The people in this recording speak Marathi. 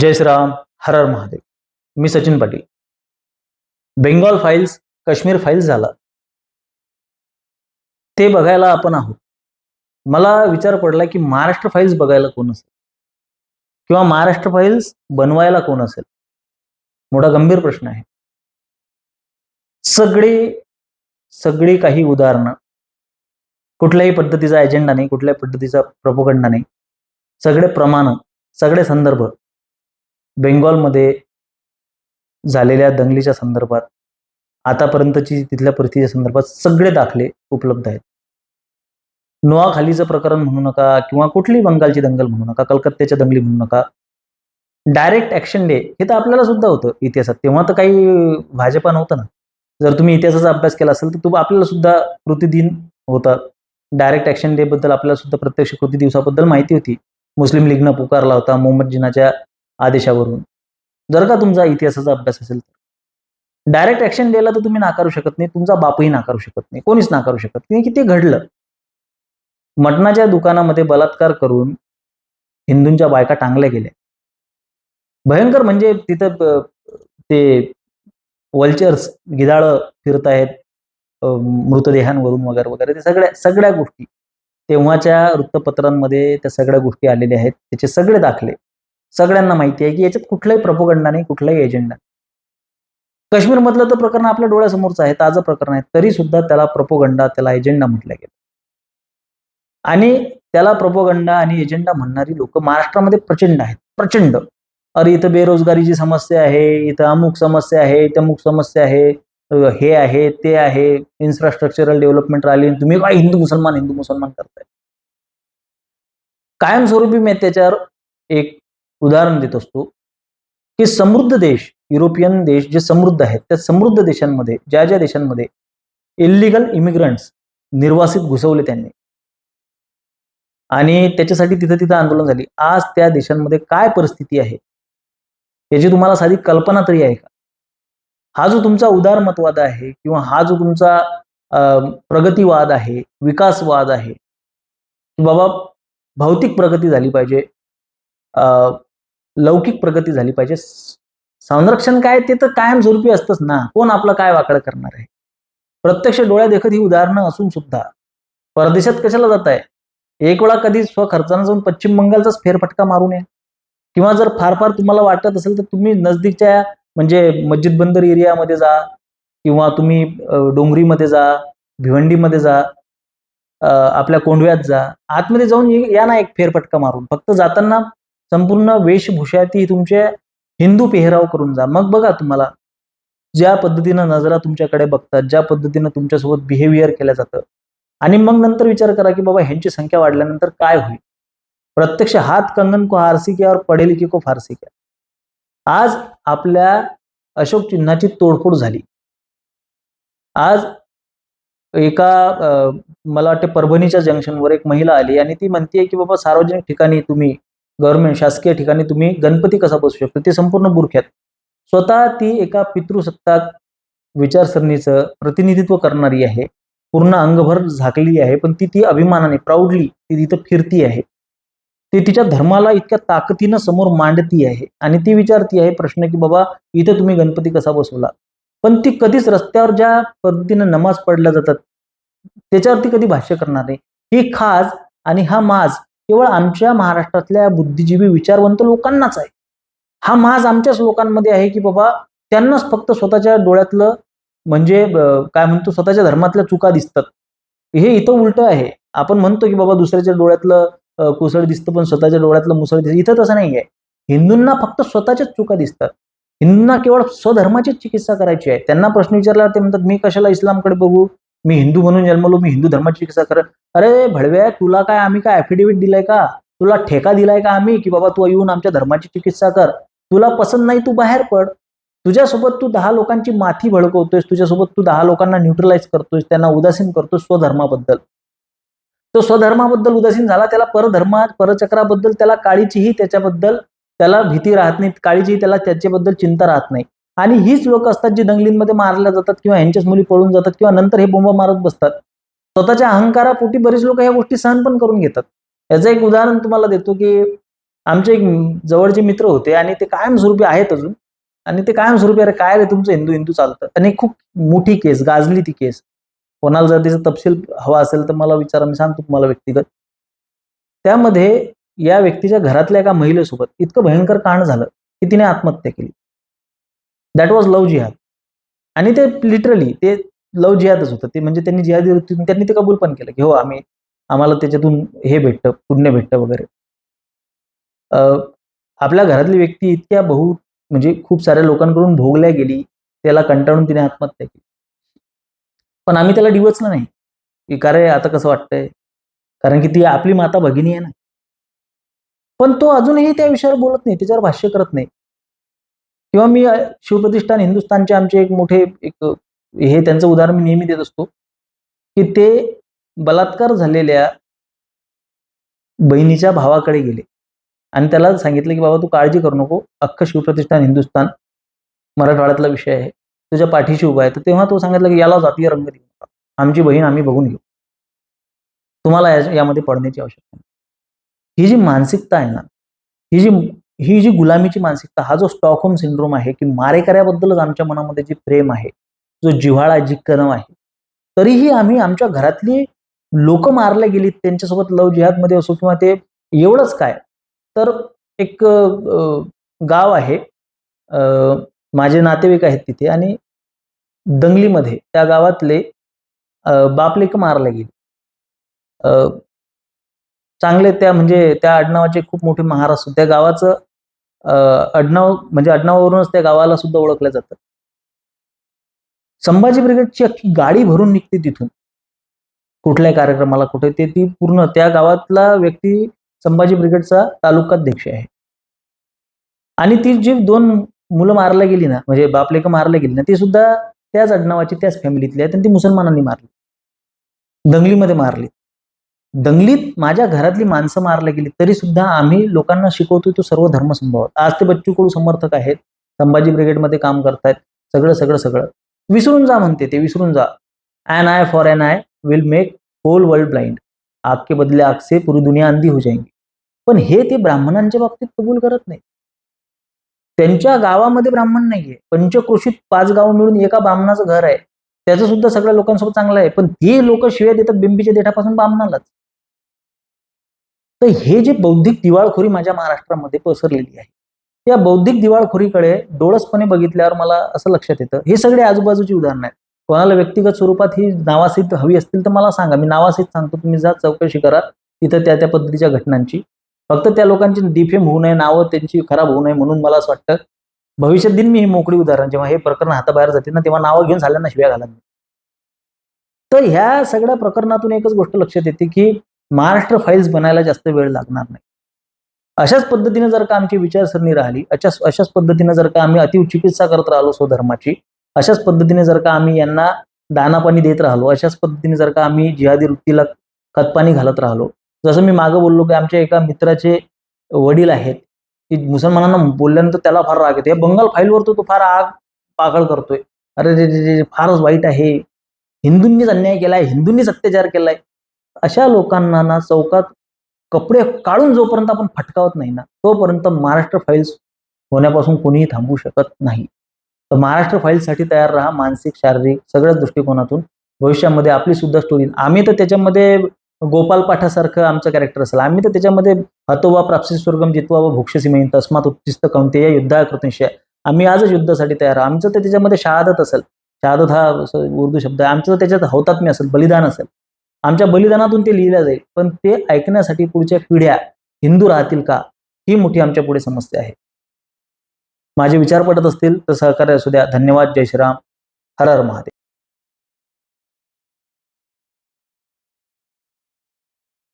जय श्रीराम हर हर महादेव. मी Sachin Patil. Bengal files Kashmir files झाला. ते बघायला आपण आहोत. मला विचार पडला की महाराष्ट्र फाईल्स बघायला कोण असेल? किंवा महाराष्ट्र फाईल्स बनवायला कोण असेल? मोठा गंभीर प्रश्न आहे. सगळे सगळी काही उदाहरणं कुठल्याही पद्धतीचा एजेंडा नाही कुठल्याही पद्धतीचा प्रपोगंडा नाही. सगळे प्रमाण सगळे संदर्भ बेंगॉलमध्ये झालेल्या दंगलीच्या संदर्भात आतापर्यंतची तिथल्या परिस्थितीच्या संदर्भात सगळे दाखले उपलब्ध आहेत. नोआखालीचं प्रकरण म्हणू नका किंवा कुठली बंगालची दंगल म्हणू नका कलकत्त्याच्या दंगली म्हणू नका डायरेक्ट ॲक्शन डे हे तर आपल्याला सुद्धा होतं इतिहासात. तेव्हा तर काही भाजपा नव्हतं ना. जर तुम्ही इतिहासाचा अभ्यास केला असेल तर तुम्ही आपल्याला सुद्धा कृती दिन होता. डायरेक्ट ॲक्शन डे बद्दल आपल्याला सुद्धा प्रत्यक्ष कृती दिवसाबद्दल माहिती होती. मुस्लिम लीगनं पुकारला होता मोहम्मद जिनाच्या आदेशावरून. जर का तुमचा इतिहासाचा अभ्यास असेल तर. डायरेक्ट ऍक्शन डेला तर तुम्ही नाकारू शकत नाही तुमचा बापही नाकारू शकत नाही कोणीच नाकारू शकत नाही. की ते घडलं? मटणाच्या दुकानामध्ये बलात्कार करून हिंदूंच्या बायका टांगल्या गेल्या. भयंकर म्हणजे तिथं ते वल्चर्स गिधाळं फिरत आहेत मृतदेहांवरून वगैरे वगैरे ते सगळ्या सगळ्या गोष्टी. तेव्हाच्या वृत्तपत्रांमध्ये त्या सगळ्या गोष्टी आलेल्या आहेत त्याचे सगळे दाखले. सगळ्यांना माहिती आहे की याच्यात कुठलाही प्रपोगंडा नाही कुठलाही एजेंडा काश्मीरमधलं तर प्रकरण आपल्या डोळ्यासमोरचं आहे ताजं प्रकरण आहे. तरी सुद्धा त्याला प्रपोगंडा त्याला एजेंडा म्हटलं गेलं. आणि त्याला प्रपोगंडा आणि एजेंडा म्हणणारी लोक महाराष्ट्रामध्ये प्रचंड आहेत. प्रचंड. अरे इथं बेरोजगारीची समस्या आहे इथं अमुक समस्या आहे इथं अमुक समस्या आहे हे आहे ते आहे इन्फ्रास्ट्रक्चरल डेव्हलपमेंट राहिली तुम्ही काय हिंदू मुसलमान हिंदू मुसलमान करताय? कायमस्वरूपी मी त्याच्यावर एक उदाहरण देत असतो की समृद्ध देश युरोपियन देश जे समृद्ध आहेत त्या समृद्ध देशांमध्ये ज्या ज्या देशांमध्ये इलिगल इमिग्रंट्स निर्वासित घुसवले त्यांनी. आणि त्याच्यासाठी तिथं तिथं आंदोलन झाली. आज त्या देशांमध्ये काय परिस्थिती आहे? याची तुम्हाला साधी कल्पना तरी आहे का? हा जो तुमचा उदारमतवाद आहे किंवा हा जो तुमचा अं, प्रगतीवाद आहे विकासवाद आहे की बाबा भौतिक प्रगती झाली पाहिजे अं, लौकिक प्रगती झाली पाहिजे. संरक्षण काय ते तर कायमस्वरूपी असतंच ना. कोण आपलं काय वाकडं करणार आहे? प्रत्यक्ष डोळ्या देखत ही उदाहरणं असून सुद्धा परदेशात कशाला जात आहे? एक वेळा कधी स्वखर्चानं जाऊन पश्चिम बंगालचाच फेरफटका मारून या किंवा जर फार फार तुम्हाला वाटत असेल तर तुम्ही नजदीकच्या म्हणजे मस्जिद बंदर एरियामध्ये जा किंवा तुम्ही डोंगरीमध्ये जा भिवंडीमध्ये जा आपल्या कोंडव्यात जा. आतमध्ये जाऊन ये- या ना एक फेरफटका मारून. फक्त जाताना संपूर्ण वेशभूषा ती तुमच्या हिंदू पेहराव करून जा. मग बघा तुम्हाला ज्या पद्धतीनं नजरा तुमच्याकडे बघतात ज्या पद्धतीनं तुमच्यासोबत बिहेवियर केलं जातं. आणि मग नंतर विचार करा की बाबा ह्यांची संख्या वाढल्यानंतर काय होईल? प्रत्यक्ष हात कंगन को हारसी क्या और पडेल की को फारसी क्या? आज आपल्या अशोक चिन्हाची तोडफोड झाली. आज एका मला वाटते परभणीच्या जंक्शनवर एक महिला आली आणि ती म्हणते की बाबा सार्वजनिक ठिकाणी तुम्ही गव्हर्नमेंट शासकीय ठिकाणी तुम्ही गणपती कसा बसू शकतो? ते संपूर्ण बुरख्यात. स्वतः ती एका पितृसत्ताक विचारसरणीचं प्रतिनिधित्व करणारी आहे. पूर्ण अंगभर झाकलेली आहे पण ती ती अभिमानाने प्राऊडली ती तिथं फिरती आहे. ती तिच्या धर्माला इतक्या ताकदीनं समोर मांडती आहे आणि ती विचारती आहे प्रश्न की बाबा इथं तुम्ही गणपती कसा बसवला? पण ती कधीच रस्त्यावर ज्या पद्धतीनं नमाज पडल्या जातात त्याच्यावरती कधी भाष्य करणार नाही. ही खाज आणि हा माज केवळ आमच्या महाराष्ट्रातल्या बुद्धिजीवी विचारवंत लोकांनाच आहे. हा माज आमच्याच लोकांमध्ये आहे की बाबा त्यांनाच फक्त स्वतःच्या डोळ्यातलं म्हणजे काय म्हणतो स्वतःच्या धर्मातल्या चुका दिसतात. हे इथं उलट आहे. आपण म्हणतो की बाबा दुसऱ्याच्या डोळ्यातलं कुसळ दिसतं पण स्वतःच्या डोळ्यातलं मुसळ दिसतं. इथं तसं नाही आहे हिंदूंना फक्त स्वतःच्याच चुका दिसतात. हिंदूंना केवळ स्वधर्माचीच चिकित्सा करायची आहे. त्यांना प्रश्न विचारला ते म्हणतात मी कशाला इस्लामकडे बघू? मी हिंदू म्हणून जन्मलो मी हिंदू धर्माची चिकित्सा कर अरे भडव्या तुला काय आम्ही काय ॲफिडेव्हिट दिलाय का? तुला ठेका दिलाय का आम्ही की बाबा तू येऊन आमच्या धर्माची चिकित्सा कर? तुला पसंत नाही तू बाहेर पड. तुझ्यासोबत तू दहा लोकांची माथी भडकवतोयस तुझ्यासोबत तू दहा लोकांना न्यूट्रलाइज करतोयस त्यांना उदासीन करतोस स्वधर्माबद्दल. तो स्वधर्माबद्दल उदासीन झाला त्याला परधर्मा परचक्राबद्दल त्याला काळीचीही त्याच्याबद्दल त्याला भीती राहत नाही काळीचीही त्याला त्याच्याबद्दल चिंता राहत नाही. आणि हीच लोक असतात जी दंगलींमध्ये मारल्या जातात किंवा ह्यांच्याच मुली पळून जातात किंवा नंतर हे बोंब मारत बसतात. स्वतःच्या अहंकारापोटी बरेच लोक ह्या गोष्टी सहन पण करून घेतात. याचं एक उदाहरण तुम्हाला देतो की आमचे एक जवळचे मित्र होते आणि ते कायमस्वरूपी आहेत अजून. आणि ते कायमस्वरूपी अरे काय रे तुमचं हिंदू हिंदू चालतं? आणि खूप मोठी केस गाजली ती केस. कोणाला जर त्याचा तपशील हवा असेल तर मला विचारा मी सांगतो तुम्हाला व्यक्तिगत. त्यामध्ये या व्यक्तीच्या घरातल्या एका महिलेसोबत इतकं भयंकर कांड झालं की तिने आत्महत्या केली. दॅट वॉज लव्ह जिहाद आणि ते लिटरली ते लव्ह जिहादच होतं. ते म्हणजे त्यांनी जिहादी वृत्तीतून त्यांनी ते कबूल पण केलं की हो आम्ही आम्हाला त्याच्यातून हे भेटतं पुण्य भेटतं वगैरे. अं, आपल्या घरातली व्यक्ती इतक्या बहु म्हणजे खूप साऱ्या लोकांकडून भोगल्या गेली त्याला कंटाळून तिने आत्महत्या केली. पण आम्ही त्याला डिवचलं नाही. की का रे आता कसं वाटतंय? कारण की ती आपली माता भगिनी आहे ना. पण तो अजूनही त्या विषयावर बोलत नाही त्याच्यावर भाष्य करत नाही. किंवा मी शिवप्रतिष्ठान हिंदुस्थानचे आमचे एक मोठे एक हे त्यांचं उदाहरण मी नेहमी देत असतो की ते बलात्कार झालेल्या बहिणीच्या भावाकडे गेले. आणि त्याला सांगितलं की बाबा तू काळजी करू नको. अख्खं शिवप्रतिष्ठान हिंदुस्थान मराठवाड्यातला विषय आहे. तुझ्या पाठीशी उभा आहे. तर तेव्हा तो सांगितलं की याला जातीय रंग देऊ नका आमची बहीण आम्ही बघून घेऊ. तुम्हाला यामध्ये पडण्याची आवश्यकता नाही. ही जी मानसिकता आहे ना ही जी ही जी गुलामीची मानसिकता हा जो स्टॉकहोम सिंड्रोम आहे की मारेकऱ्याबद्दलच आमच्या मनामध्ये जे प्रेम आहे जो जिव्हाळा जी कणव आहे तरीही आम्ही आमच्या घरातली लोक मारले गेलीत त्यांच्यासोबत लव जिहादमध्ये असो किंवा ते एवढंच काय तर एक गाव आहे माझे नातेवाईक आहेत तिथे आणि दंगलीमध्ये त्या गावातले बापलेक मारले गेले. चांगले त्या म्हणजे त्या आडनावाचे खूप मोठे महार असून त्या गावाचं अडनाव आडनाव म्हणजे आडनावावरूनच त्या गावाला सुद्धा ओळखलं जातं संभाजी ब्रिगेडची अख्खी गाडी भरून निघते तिथून. कुठल्याही कार्यक्रमाला कुठे ते ती पूर्ण त्या गावातला व्यक्ती संभाजी ब्रिगेडचा तालुकाध्यक्ष आहे. आणि ती जी दोन मुलं मारल्या गेली ना म्हणजे बापलेक मारल्या गेली ना ती सुद्धा त्याच आडनावाची त्याच फॅमिलीतली आहेत आणि ती मुसलमानांनी मारली. दंगलीमध्ये मारली. दंगलीत माझ्या घरातली माणसं मारल्या गेली तरी सुद्धा आम्ही लोकांना शिकवतो तो सर्व धर्म संभव. आज ते बच्चू कडू समर्थक आहेत संभाजी ब्रिगेडमध्ये काम करतायत सगळं सगळं सगळं. विसरून जा म्हणते ते विसरून जा. An eye for an eye will make whole world blind आग के बदले आग से पूरी दुनिया अंधी हो जाएंगी. पण हे ते ब्राह्मणांच्या बाबतीत कबूल करत नाही. त्यांच्या गावामध्ये ब्राह्मण नाहीये. पंचक्रोशीत पाच गाव मिळून एका ब्राह्मणाचं घर आहे. त्याचं सुद्धा सगळ्या लोकांसोबत चांगलं आहे. पण ते लोक शिव्या देतात बिंबीच्या देठापासून ब्राह्मणालाच. तर हे जे बौद्धिक दिवाळखोरी माझ्या महाराष्ट्रामध्ये पसरलेली आहे. या बौद्धिक दिवाळखोरीकडे डोळसपणे बघितल्यावर मला असं लक्षात येतं. हे सगळे आजूबाजूची उदाहरणं आहेत. कोणाला व्यक्तिगत स्वरूपात ही नावासहित हवी असतील तर मला सांगा. मी नावासहित सांगतो. तुम्ही जा चौकशी करा तिथं त्या त्या पद्धतीच्या घटनांची. फक्त त्या लोकांची डिफेम होऊ नये नावं त्यांची खराब होऊ नये म्हणून मला असं वाटतं. भविष्यात दिन मी ही मोकळी उदाहरण जेव्हा हे प्रकरण हाताबाहेर जाते ना तेव्हा नावं घेऊन झाल्यांना शिव्या घालत तर ह्या सगळ्या प्रकरणातून एकच गोष्ट लक्षात येते की महाराष्ट्र फाईल्स बनायला जास्त वेळ लागणार नाही. अशाच पद्धतीने जर का आमची विचारसरणी राहिली अशाच अशाच पद्धतीने जर का आम्ही अतिव चिकित्सा करत राहिलो स्वधर्माची अशाच पद्धतीने जर का आम्ही यांना दानापाणी देत राहिलो अशाच पद्धतीने जर का आम्ही जिहादी वृत्तीला खतपाणी घालत राहिलो जसं मी मागं बोललो की आमच्या एका मित्राचे वडील आहेत की मुसलमानांना बोलल्यानंतर त्याला फार राग येते. या बंगाल फाईलवर तो तो फार आग पागळ करतोय. अरे रे रे फारच वाईट आहे. हिंदूंनीच अन्याय केलाय हिंदूंनीच अत्याचार केलाय. अशा लोकांना ना चौकात कपडे काढून जोपर्यंत आपण फटकावत नाही ना तोपर्यंत महाराष्ट्र फाईल्स होण्यापासून कोणीही थांबू शकत नाही. तर महाराष्ट्र फाईल्ससाठी तयार राहा मानसिक शारीरिक सगळ्याच दृष्टिकोनातून. भविष्यामध्ये आपली सुद्धा स्टोरी आम्ही तर त्याच्यामध्ये गोपाल पाठासारखं आमचं कॅरेक्टर असेल. आम्ही तर त्याच्यामध्ये हतोवा प्राप्सी स्वर्गम जितवा व भोक्षसी महिन तस्मात उत्तिस्त कमते या युद्धा कृतनिश्चय आम्ही आजच युद्धासाठी तयार आहोत. आमचं तर त्याच्यामध्ये शहादत असेल. शहादत हा उर्दू शब्द आहे. आमचं तर त्याच्यात हौतात्म्य असेल बलिदान असेल. आमच्या बलिदानातून ते लिहिलं जाईल. पण ते ऐकण्यासाठी पुढच्या पिढ्या हिंदू राहतील का? ही मोठी आमच्या पुढे समस्या आहे. माझे विचार पडत असतील तर सहकार्य असू द्या. धन्यवाद. जय श्रीराम. हर हर महादेव.